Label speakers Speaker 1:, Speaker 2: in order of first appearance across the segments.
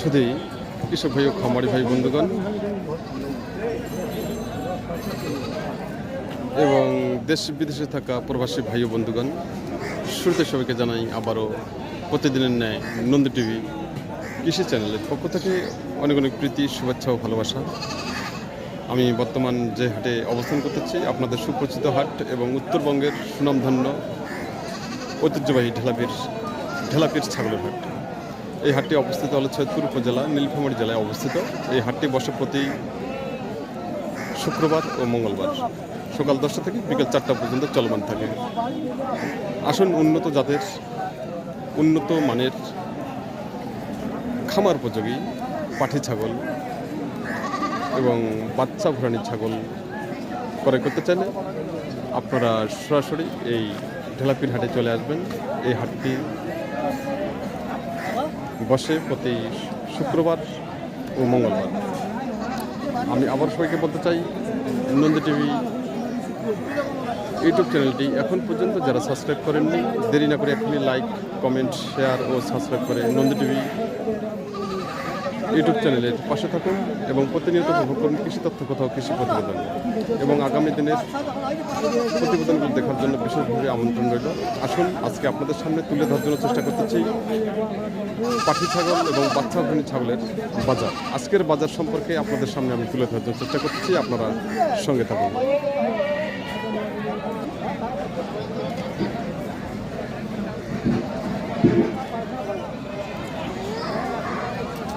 Speaker 1: শুধু কৃষক ভাই ও খামারি ভাই, বন্ধুগণ, এবং দেশ বিদেশে থাকা প্রবাসী ভাই ও বন্ধুগণ, শুরুতে সবাইকে জানাই আবারও প্রতিদিনের ন্যায় নন্দী টিভি কৃষি চ্যানেলের পক্ষ থেকে অনেক অনেক প্রীতি, শুভেচ্ছা ও ভালোবাসা। আমি বর্তমান যে হাটে অবস্থান করতেছি, আপনাদের সুপরিচিত হাট এবং উত্তরবঙ্গের সুনামধন্য ঐতিহ্যবাহী ঢেলাপির ঢেলাপির ছাগলের হাট। এই হাটটি অবস্থিত হলো সৈয়দপুর উপজেলা, নীলফামারী জেলায় অবস্থিত। এই হাটটি বসে প্রতি শুক্রবার ও মঙ্গলবার। সকাল দশটা থেকে বিকেল চারটা পর্যন্ত চলমান থাকে। আসুন উন্নত জাতের, উন্নত মানের খামার উপযোগী পাঠি ছাগল এবং বাচ্চা ভরানি ছাগল ক্রয় করতে চাইলে আপনারা সরাসরি এই ঢেলাপির হাটে চলে আসবেন। এই হাটটি বসে প্রতি শুক্রবার ও মঙ্গলবার। আমি আবার সবাইকে বলতে চাই নন্দী টিভি ইউটিউব চ্যানেলটি এখন পর্যন্ত যারা সাবস্ক্রাইব করেননি, দেরি না করে এখনই লাইক কমেন্ট শেয়ার ও সাবস্ক্রাইব করে নন্দী টিভি ইউটিউব চ্যানেলের পাশে থাকুন এবং প্রতিনিয়ত উপভোগ করুন কৃষি তথ্য কোথাও কৃষি প্রতিবেদন। এবং আগামী দিনের প্রতিবেদনগুলো দেখার জন্য বিশেষভাবে আমন্ত্রণ রইল। আসুন, আজকে আপনাদের সামনে তুলে ধরার জন্য চেষ্টা করতেছি পাখি ছাগল এবং বাচ্চা ভূমি ছাগলের বাজার। আজকের বাজার সম্পর্কে আপনাদের সামনে আমি তুলে ধরার জন্য চেষ্টা করতেছি, আপনারা সঙ্গে থাকুন।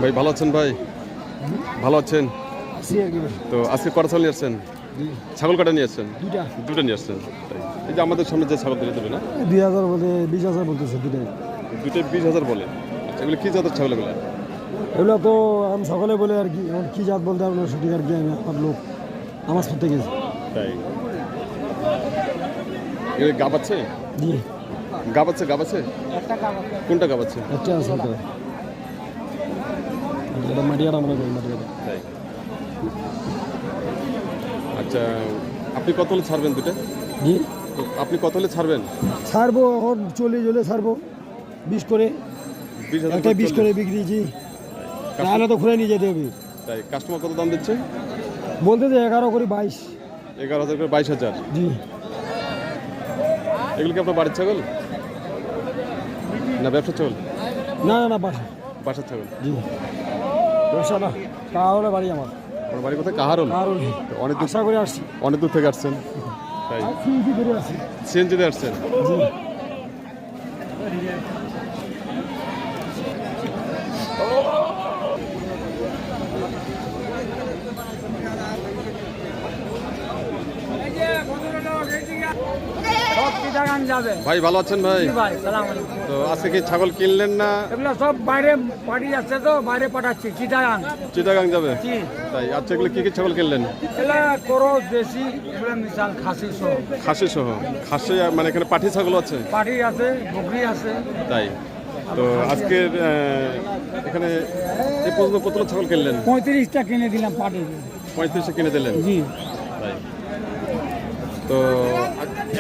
Speaker 1: ভাই ভালো আছেন ভাই? ভালো আছেন? তো আজকে কটা ছাগল নিয়ে আসছেন? ছাগল কটা নিয়ে আসছেন? দুটো নিয়ে আসছেন তাই। এই যে আমাদের সামনে যে ছাগল দিয়ে দেবে না?
Speaker 2: দুই হাজার বলতে বিশ হাজার বলতেছে দুটাই
Speaker 1: দুটো বিশ হাজার বলে। আচ্ছা এগুলো কী জাতের ছাগল এগুলো?
Speaker 2: এগুলো তো আমি সকালে বলে আর কি। এখন কি জাত বলতে আপনার সঠিক আর কি আমি আমার লোক। আমার করতে গেছি।
Speaker 1: তাই। এগুলো গাব আছে?
Speaker 2: জি।
Speaker 1: গাব আছে গাব আছে? কোনটা গাব আছে
Speaker 2: একটা আছে। এটা মাটিয়াটা মনে করি
Speaker 1: তাই আচ্ছা আপনি কত হলে ছাড়বেন দুটো?
Speaker 2: জি।
Speaker 1: আপনি কত হলে ছাড়বেন?
Speaker 2: ছাড়বো এখন চল্লিশ হলে ছাড়বো। বিশ করে। একটা বিশ করে বিক্রি জি তাহলে তো ঘুরে নিয়ে যেতে হবে।
Speaker 1: তাই কাস্টমার কত দাম দিচ্ছে?
Speaker 2: বলতে যে এগারো করে বাইশ।
Speaker 1: এগারো হাজার করে বাইশ হাজার।
Speaker 2: জি।
Speaker 1: এগুলো কি আপনার বাড়ির ছাগল? না ব্যবসা ছাগল?
Speaker 2: না না না বাসা।
Speaker 1: বাসার ছাগল।
Speaker 2: জি। ব্যবসা না বাড়ি আমার।
Speaker 1: বাড়ি কোথায়? কাহারল?
Speaker 2: আর
Speaker 1: অনেক দূর
Speaker 2: আশা করে আসছি।
Speaker 1: অনেক দূর থেকে আসছেন। তাই সিএনজিতে আসছেন
Speaker 2: জি
Speaker 3: সব চিটাগাং যাবে
Speaker 1: ভাই ভালো আছেন ভাই?
Speaker 3: ভাই
Speaker 1: তো আজকে কি ছাগল কিনলেন না?
Speaker 3: এগুলো সব বাইরে পাঠিয়ে যাচ্ছে তো বাইরে পাঠাচ্ছি চিটাগাং।
Speaker 1: চিটাগাং যাবে? তাই আচ্ছা এগুলো কি কি ছাগল কিনলেন?
Speaker 3: করো দেশি মিশাল খাসি সহ।
Speaker 1: খাসি সহ খাসি মানে এখানে পাঠি ছাগল আছে?
Speaker 3: পাটি আছে বকরি আছে।
Speaker 1: তাই তো আজকে এখানে এ পর্যন্ত কতগুলো ছাগল কিনলেন?
Speaker 3: পঁয়ত্রিশটা কিনে দিলাম পাটি
Speaker 1: পঁয়ত্রিশে কিনে দিলেন?
Speaker 3: জি।
Speaker 1: তাই। তো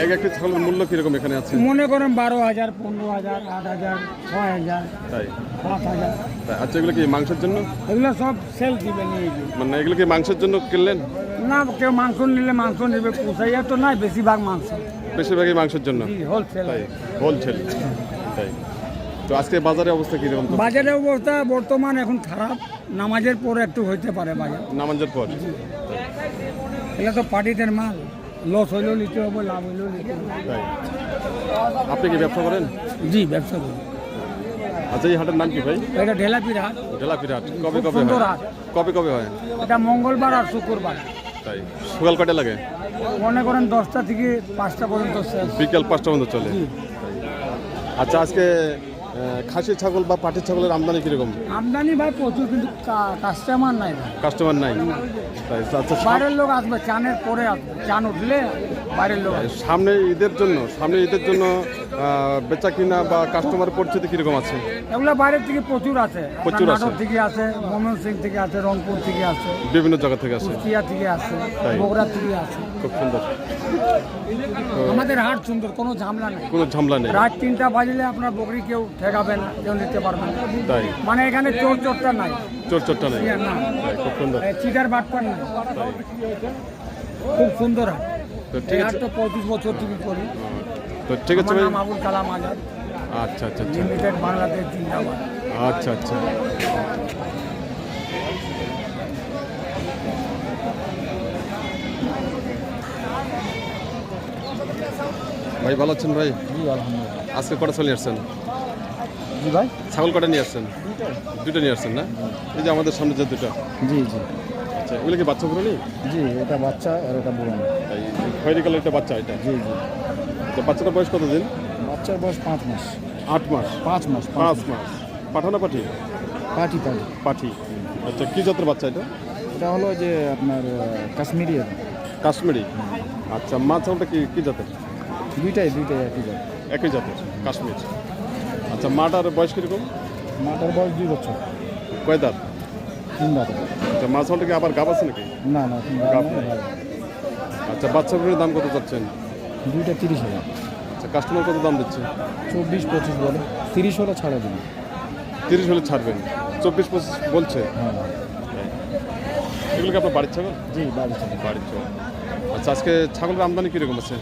Speaker 1: এক একটি ছাগলের মূল্য কীরকম এখানে আছে?
Speaker 3: মনে করেন বারো হাজার পনেরো হাজার আট হাজার ছয় হাজার
Speaker 1: তাই?
Speaker 3: সাত হাজার।
Speaker 1: আচ্ছা এগুলো কি মাংসের জন্য?
Speaker 3: এগুলো সব সেল দিবে নিয়ে যাবে
Speaker 1: মানে এগুলো কি মাংসের জন্য কিনলেন?
Speaker 3: না কেউ মাংস নিলে মাংস নেবে পুষাইয়া তো নাই বেশিরভাগ মাংস।
Speaker 1: বেশিরভাগই মাংসের জন্য?
Speaker 3: হোলসেল
Speaker 1: তাই হোলসেল তাই। তো আজকে বাজারে অবস্থা
Speaker 3: বাজারের অবস্থা বর্তমান এখন খারাপ নামাজের পরে একটু হইতে পারে বাজার।
Speaker 1: নামাজের পর?
Speaker 3: এটা তো পার্টিদের মাল। লস হইলেও নিতে হবে লাভ হইলেও নিতে হবে।
Speaker 1: আপনি কি ব্যবসা করেন?
Speaker 3: জি ব্যবসা করি।
Speaker 1: আচ্ছা এই হাটের নাম কি ভাই?
Speaker 3: এটা ঢেলাপির হাট।
Speaker 1: ঢেলাপির হাট। কবে কবে হয়। কবে কবে হয়?
Speaker 3: এটা মঙ্গলবার আর শুক্রবার।
Speaker 1: তাই। সকাল কটা লাগে?
Speaker 3: মনে করেন দশটা থেকে পাঁচটা পর্যন্ত
Speaker 1: বিকেল পাঁচটা পর্যন্ত চলে। আচ্ছা আজকে খাসি ছাগল বা পাটি ছাগলের আমদানি কীরকম?
Speaker 3: আমদানি ভাই প্রচুর কিন্তু কাস্টমার নাই
Speaker 1: কাস্টমার নাই। তাই আচ্ছা
Speaker 3: বাইরের লোক আসবে চানের পরে চান উঠলে বাইরের লোক।
Speaker 1: সামনে ঈদের জন্য সামনে ঈদের জন্য বেচা কিনা বা কাস্টমার পরিচিতি কীরকম আছে?
Speaker 3: এগুলো বাইরের থেকে প্রচুর আছে।
Speaker 1: প্রচুর আছে।
Speaker 3: থেকে আছে ময়মন সিং থেকে আছে রংপুর থেকে আছে
Speaker 1: বিভিন্ন জায়গা থেকে আছে।
Speaker 3: কুষ্টিয়া থেকে আছে। বগুড়া থেকে আছে।
Speaker 1: খুব সুন্দর।
Speaker 3: আমাদের হাট সুন্দর কোনো ঝামেলা নেই।
Speaker 1: কোনো ঝামেলা নেই।
Speaker 3: রাত তিনটা বাজলে আপনার বকরি কেউ ঠেকাবে না কেউ নিতে পারবে না।
Speaker 1: তাই।
Speaker 3: মানে এখানে চোর চোরটা নাই।
Speaker 1: চোর চোরটা নেই।
Speaker 3: না।
Speaker 1: খুব সুন্দর।
Speaker 3: চিটার বাটপার নাই। খুব সুন্দর হাট।
Speaker 1: তো ঠিক আছে।
Speaker 3: পঁয়ত্রিশ বছর করি।
Speaker 1: তো ঠিক আছে ভাই।
Speaker 3: নাম আবুল কালাম আজাদ।
Speaker 1: আচ্ছা আচ্ছা আচ্ছা।
Speaker 3: লিমিটেড বাংলাদেশ জিন্দাবাদ।
Speaker 1: আচ্ছা আচ্ছা। ভাই ভালো আছেন ভাই? আজকে কটা চলে আসছেন?
Speaker 2: জি ভাই।
Speaker 1: ছাগল কটা নিয়ে আসছেন? দুটো নিয়ে আসছেন না? এই যে আমাদের সামনে যে দুটো
Speaker 2: জি জি।
Speaker 1: আচ্ছা এগুলো কি বাচ্চা পুরো
Speaker 2: জি এটা বাচ্চা আর এটা বুড়ানো
Speaker 1: এই খয়েরি কালার একটা বাচ্চা এটা?
Speaker 2: জি জি।
Speaker 1: আচ্ছা বাচ্চাটা বয়স কত দিন
Speaker 2: বাচ্চার বয়স পাঁচ মাস।
Speaker 1: আট মাস?
Speaker 2: পাঁচ মাস
Speaker 1: পাঁচ মাস। পাঠানো পাঠি
Speaker 2: পাটি পাটি
Speaker 1: পাঠি আচ্ছা কি জাতের বাচ্চা এটা?
Speaker 2: এটা হলো যে আপনার কাশ্মীরি
Speaker 1: কাশ্মীরি। আচ্ছা মা ছাগলটা কি কি জাতের?
Speaker 2: দুইটাই দুইটাই একই জাত।
Speaker 1: একই জাতের কাশ্মীর। আচ্ছা মাটার বয়স কীরকম?
Speaker 2: মাটার বয়স দুই বছর।
Speaker 1: কয় দাঁত?
Speaker 2: তিন দাঁত
Speaker 1: আচ্ছা কি আবার গাব আছে নাকি?
Speaker 2: না না
Speaker 1: গাব নেই। আচ্ছা বাচ্চাগুলোর দাম কত চাচ্ছেন?
Speaker 2: দুইটা তিরিশ হাজার।
Speaker 1: আচ্ছা কাস্টমার কত দাম দিচ্ছে?
Speaker 2: চব্বিশ পঁচিশ বলে। তিরিশ হলে ছাড়া দিন
Speaker 1: তিরিশ হলে ছাড়বেন। চব্বিশ পঁচিশ বলছে?
Speaker 2: হ্যাঁ
Speaker 1: এগুলো কি আপনার বাড়ির ছাগল?
Speaker 2: জি বাড়ি ছাড়া
Speaker 1: বাড়ির ছাগল। আচ্ছা আজকে ছাগলের আমদানি কীরকম আছে?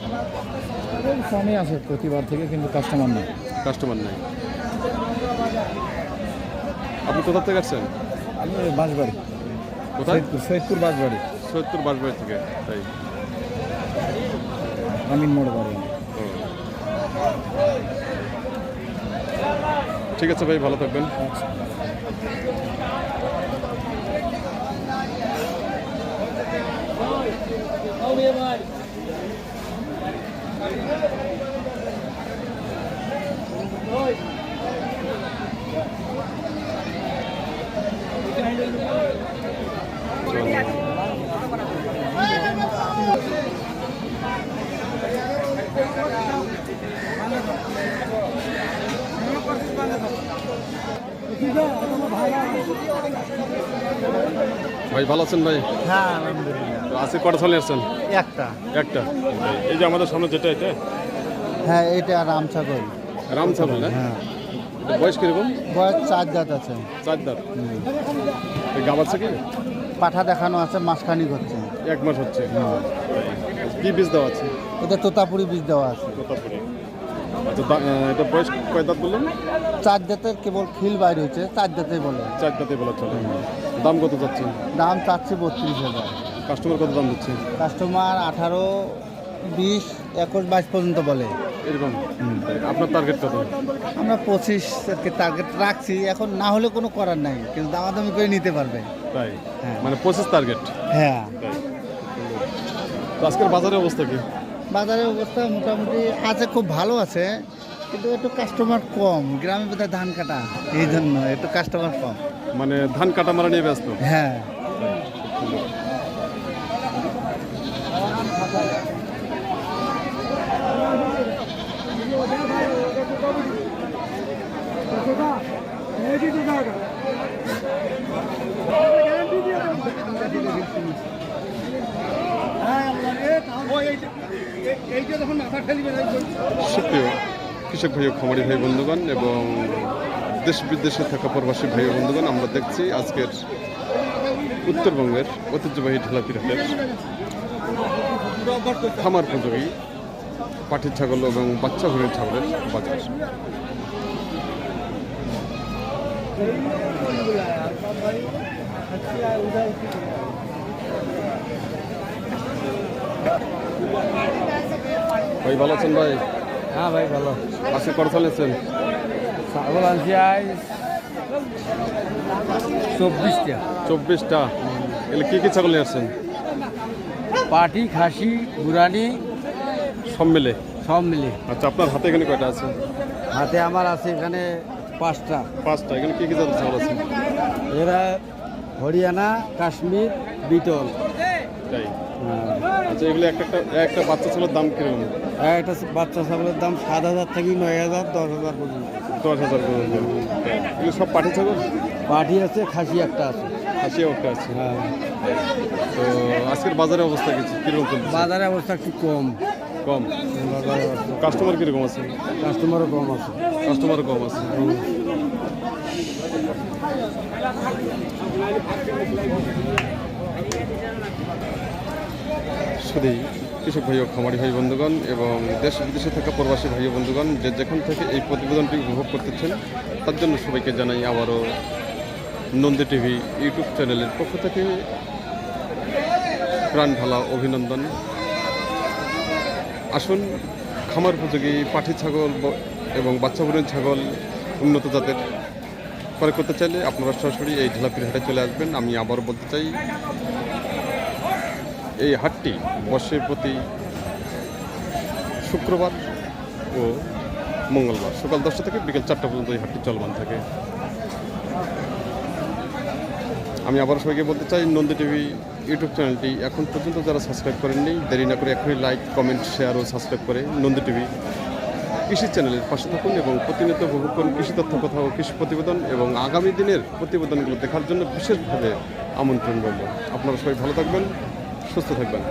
Speaker 2: কমই আছে প্রতিবার থেকে কিন্তু কাস্টমার নেই।
Speaker 1: কাস্টমার নেই। আপনি কোথা থেকে আসছেন?
Speaker 2: আমি বাঁশবাড়ি।
Speaker 1: কোথায়?
Speaker 2: সৈয়দপুর বাঁশবাড়ি।
Speaker 1: সৈয়দপুর বাসবাড়ি থেকে তাই।
Speaker 2: আমিন মোড় বাড়ি।
Speaker 1: ঠিক আছে ভাই ভালো থাকবেন। ভাই ভালো আছেন ভাই?
Speaker 2: হ্যাঁ আলহামদুলিল্লাহ।
Speaker 1: আজকে কটা চলে আসছেন?
Speaker 2: একটা।
Speaker 1: একটা? এই যে আমাদের সামনে যেটা এটা?
Speaker 2: হ্যাঁ এটা রাম ছাগল।
Speaker 1: রাম ছাগল
Speaker 2: হ্যাঁ?
Speaker 1: এটা বয়স কীরকম?
Speaker 2: বয়স চার জাত আছে।
Speaker 1: চার দাঁত। এই গাব আছে কি?
Speaker 2: পাঠা দেখানো আছে মাসখানিক হচ্ছে
Speaker 1: এক মাস হচ্ছে। কি বীজ দেওয়া আছে?
Speaker 2: এটা তোতাপুরি বীজ দেওয়া আছে।
Speaker 1: তোতাপুরি। আচ্ছা এটা বয়স কয় দাঁত বললেন?
Speaker 2: চার জাতের কেবল খিল বাইর হয়েছে চার জাতেই বলে।
Speaker 1: চার দাঁতে বলা চলে। দাম কত যাচ্ছে
Speaker 2: দাম চাচ্ছে বত্রিশ হাজার।
Speaker 1: কাস্টমার কত দাম দিচ্ছে?
Speaker 2: কাস্টমার আঠারো বিশ একুশ বাইশ পর্যন্ত বলে।
Speaker 1: এরকম? আপনার টার্গেট কত?
Speaker 2: আমরা পঁচিশ টার্গেট রাখছি। এখন না হলে কোনো করার নাই কিন্তু দামাদামি করে নিতে পারবে।
Speaker 1: তাই?
Speaker 2: হ্যাঁ।
Speaker 1: মানে পঁচিশ টার্গেট
Speaker 2: হ্যাঁ।
Speaker 1: আজকের বাজারের অবস্থা কি?
Speaker 2: বাজারের অবস্থা মোটামুটি আছে খুব ভালো আছে কিন্তু একটু কাস্টমার কম। গ্রামে বোধহয় ধান কাটা এই জন্য একটু কাস্টমার কম।
Speaker 1: মানে ধান কাটা মারা নিয়ে ব্যস্ত।
Speaker 2: হ্যাঁ।
Speaker 1: কৃষক ভাই খামারি ভাই বন্ধুগণ এবং দেশ বিদেশে থাকা প্রবাসী ভাই বন্ধুগণ আমরা দেখছি আজকের উত্তরবঙ্গের ঐতিহ্যবাহী ঢেলাপির হাটের খামার উপযোগী পাটির ছাগল এবং বাচ্চা হরিণ ছাগলের বাজার। ভাই ভালো আছেন ভাই?
Speaker 3: হ্যাঁ ভাই ভালো।
Speaker 1: আজকে কটা চালিয়েছেন
Speaker 3: ছাগল আনছি আজ চব্বিশটা।
Speaker 1: চব্বিশটা। এগুলো কি কি ছাগল নিয়ে আসছেন?
Speaker 3: পাটি খাসি বুরানি
Speaker 1: সব মিলে?
Speaker 3: সব মিলে।
Speaker 1: আচ্ছা আপনার হাতে এখানে কয়টা আছে?
Speaker 3: হাতে আমার আছে এখানে পাঁচটা।
Speaker 1: পাঁচটা এখানে কি কি জাতের ছাগল আছে?
Speaker 3: এরা হরিয়ানা কাশ্মীর বিটল।
Speaker 1: তাই। আচ্ছা এগুলো একটা একটা একটা বাচ্চা ছেলের দাম কীরকম?
Speaker 3: একটা বাচ্চা ছাগলের দাম সাত হাজার থেকে নয় হাজার দশ হাজার পর্যন্ত।
Speaker 1: দশ হাজার পর্যন্ত। এগুলো সব পাঠি ছাগল?
Speaker 3: পাঠি আছে খাসি একটা আছে।
Speaker 1: খাসি একটা আছে।
Speaker 3: হ্যাঁ।
Speaker 1: তো আজকের বাজারের অবস্থা কিছু কীরকম
Speaker 3: বাজারের অবস্থা একটু কম।
Speaker 1: কম। কাস্টমার কীরকম আছে?
Speaker 3: কাস্টমারও কম আছে।
Speaker 1: কাস্টমার কম আছে। শুধুই কৃষক ভাই ও খামারি ভাই, বন্ধুগণ, এবং দেশ বিদেশে থাকা প্রবাসী ভাই বন্ধুগণ, যে যেখান থেকে এই প্রতিবেদনটি উপভোগ করতেছেন, তার জন্য সবাইকে জানাই আবারও নন্দী টিভি ইউটিউব চ্যানেলের পক্ষ থেকে প্রাণ ঢালা অভিনন্দন। আসুন, খামার উপযোগী পাঠি ছাগল এবং বাচ্চা বুড়ের ছাগল উন্নত জাতের ক্রয় করতে চাইলে আপনারা সরাসরি এই ঢেলাপির হাটে চলে আসবেন। আমি আবার বলতে চাই এই হাটটি বর্ষের প্রতি শুক্রবার ও মঙ্গলবার সকাল দশটা থেকে বিকেল চারটা পর্যন্ত এই হাটটি চলমান থাকে। আমি আবার সবাইকে বলতে চাই, নন্দী টিভি ইউটিউব চ্যানেলটি এখন পর্যন্ত যারা সাবস্ক্রাইব করেননি, দেরি না করে এখনই লাইক, কমেন্ট শেয়ার ও সাবস্ক্রাইব করে নন্দী টিভি কৃষি চ্যানেলের পাশে থাকুন এবং প্রতিনিয়ত উপভোগ করুন কৃষি তথ্য, কথা ও কৃষি প্রতিবেদন এবং আগামী দিনের প্রতিবেদনগুলো দেখার জন্য বিশেষভাবে আমন্ত্রণ রইল। আপনারা সবাই ভালো থাকবেন। সুস্থ থাকবেন।